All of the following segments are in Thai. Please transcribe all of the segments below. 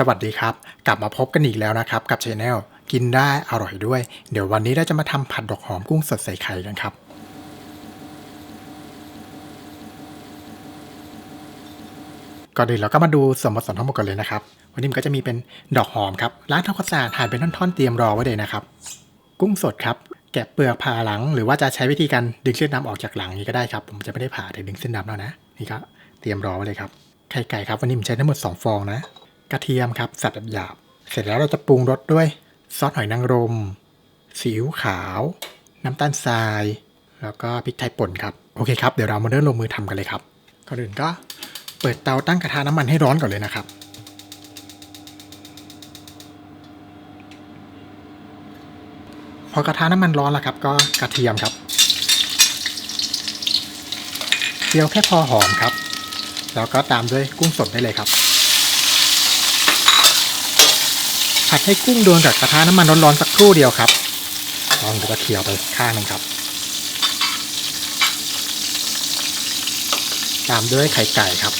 สวัสดีครับ กลับมาพบกันอีกแล้วนะครับ กับช anel กินได้อร่อยด้วย เดี๋ยววันนี้เราจะมาทำผัดดอกหอมกุ้งสดใส่ไข่กันครับ ก่อนอื่นเราก็มาดูส่วนผสมทั้งหมดกันเลยนะครับ วันนี้มันก็จะมีเป็นดอกหอมครับล้างทำความสะอาดหั่นเป็นท่อนๆเตรียมรอไว้เลยนะครับ กุ้งสดครับแกะเปลือกผ่าหลัง หรือว่าจะใช้วิธีการดึงเส้นดำออกจากหลังนี้ก็ได้ครับ ผมจะไม่ได้ผ่าแต่ดึงเส้นดำแล้วนะ นี่ก็เตรียมรอไว้เลยครับไข่ไก่ครับวันนี้ผมใช้ทั้งหมด 2 ฟองนะ กระเทียมครับสับหยาบๆเสร็จแล้วเราจะปรุงรสด้วยซอสหอยนางรมซีอิ๊วขาว น้ำตาลทราย แล้วก็พริกไทยป่นครับโอเคครับเดี๋ยวเรามาเริ่มลงมือทำกันเลยครับก่อนอื่นก็เปิดเตาตั้งกระทะน้ำมันให้ร้อนก่อนเลยนะครับพอกระทะน้ำมันร้อนแล้วครับก็กระเทียมครับเจียวแค่พอหอมครับ แล้วก็ตามด้วยกุ้งสดได้เลยครับ ผัดให้กุ้งโดนกับกระทะน้ำมันร้อนๆสักครู่เดียวครับลองดูกระเทียวไปข้างหนึงครับ ตามด้วยไข่ไก่ครับ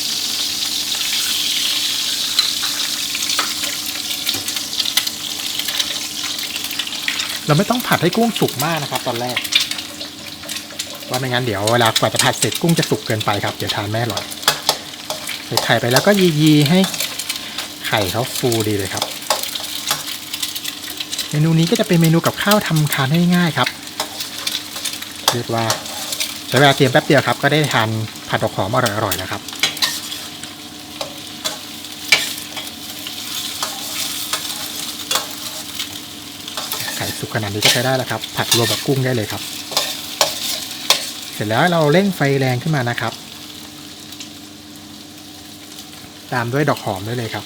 เราไม่ต้องผัดให้กุ้งสุกมากนะครับ ตอนแรกว่าไม่งั้นเดี๋ยวเวลากว่าจะผัดเสร็จกุ้งจะสุกเกินไปครับ เดี๋ยวทานไม่อร่อยใส่ไข่ไปแล้วก็ยีๆให้ไข่เขาฟูดีเลยครับ เมนูนี้ก็จะเป็นเมนูกับข้าวทำทานง่ายๆครับ เรียกว่าใช้เวลาเตรียมแป๊บเดียวครับ ก็ได้ทานผัดดอกหอมอร่อยๆนะครับไข่สุกขนาดนี้ก็ใช้ได้แล้วครับ ผัดรวมกับกุ้งได้เลยครับ เสร็จแล้วเราเร่งไฟแรงขึ้นมานะครับ ตามด้วยดอกหอมด้วยเลยครับ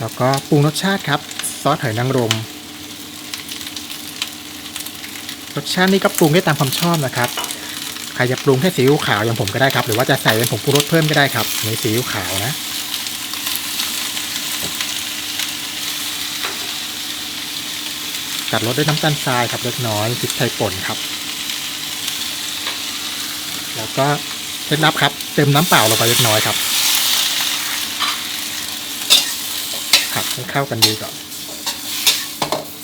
แล้วก็ปรุงรสชาติครับ ซอสหอยนางรม รสชาตินี้ก็ปรุงได้ตามความชอบนะครับ ใครจะปรุงแค่ซีอิ๊วขาวอย่างผมก็ได้ครับ หรือว่าจะใส่เป็นผงปรุงรสเพิ่มก็ได้ครับในซีอิ๊วขาวนะตัดรสด้วยน้ำตาลทรายครับเล็กน้อยพริกไทยป่นครับ แล้วก็เคล็ดลับครับ เติมน้ำเปล่าลงไปเล็กน้อยครับ ผัดให้เข้ากันดีก่อน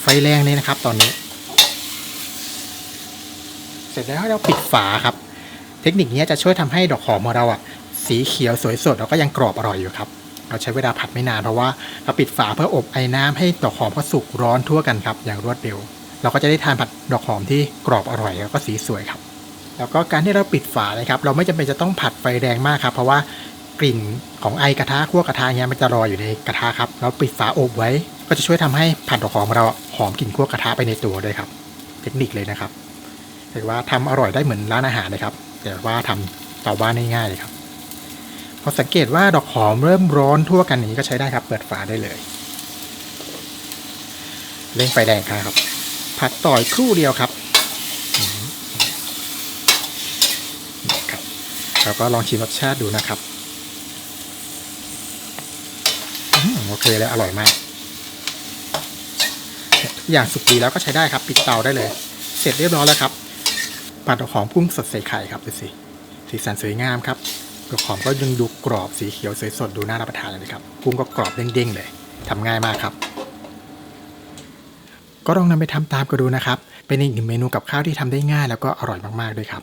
ไฟแรงเลยนะครับ ตอนนี้ เสร็จแล้วเราปิดฝาครับ เทคนิคนี้จะช่วยทำให้ดอกหอมของเราอะ สีเขียวสวยสดแล้วก็ยังกรอบอร่อยอยู่ครับ เราใช้เวลาผัดไม่นานเพราะว่าเราปิดฝาเพื่ออบไอ้น้ำให้ดอกหอมก็สุกร้อนทั่วกันครับอย่างรวดเร็ว เราก็จะได้ทานผัดดอกหอมที่กรอบอร่อยแล้วก็สีสวยครับแล้วก็การที่เราปิดฝานะครับ เราไม่จำเป็นจะต้องผัดไฟแรงมากครับ เพราะว่า กลิ่นของไอกระทะคั่วกระทะเนี้ยมันจะรอยอยู่ในกระทะครับเราปิดฝาอบไว้ ก็จะช่วยทำให้ผัดดอกหอมของเราหอมกลิ่นคั่วกระทะไปในตัวด้วยครับ เทคนิคเลยนะครับเรียกว่าทำอร่อยได้เหมือนร้านอาหารเลยครับ แต่ว่าทำเตาบ้านง่ายๆเลยครับพอสังเกตว่าดอกหอมเริ่มร้อนทั่วกันอย่างนี้ก็ใช้ได้ครับ เปิดฝาได้เลยเร่งไฟแดงครับ ผัดต่อยครู่เดียวครับครับ แล้วก็ลองชิมรสชาติดูนะครับอืมโอ เคเลยอร่อยมากทุกอย่างสุกดีแล้วก็ใช้ได้ครับ ปิดเตาได้เลย เสร็จเรียบร้อยแล้วครับผัดดอกหอมกุ้งสดใส่ไข่ครับดูสิสีสันสวยงามครับดอกหอมก็ยังดูกรอบสีเขียวสวยสดดูน่ารับประทานเลยครับกุ้งก็กรอบเด้งๆเลยทำง่ายมากครับ ก็ลองนำไปทำตามกันดูนะครับ เป็นอีกหนึ่งเมนูกับข้าวที่ทำได้ง่าย แล้วก็อร่อยมากๆด้วยครับ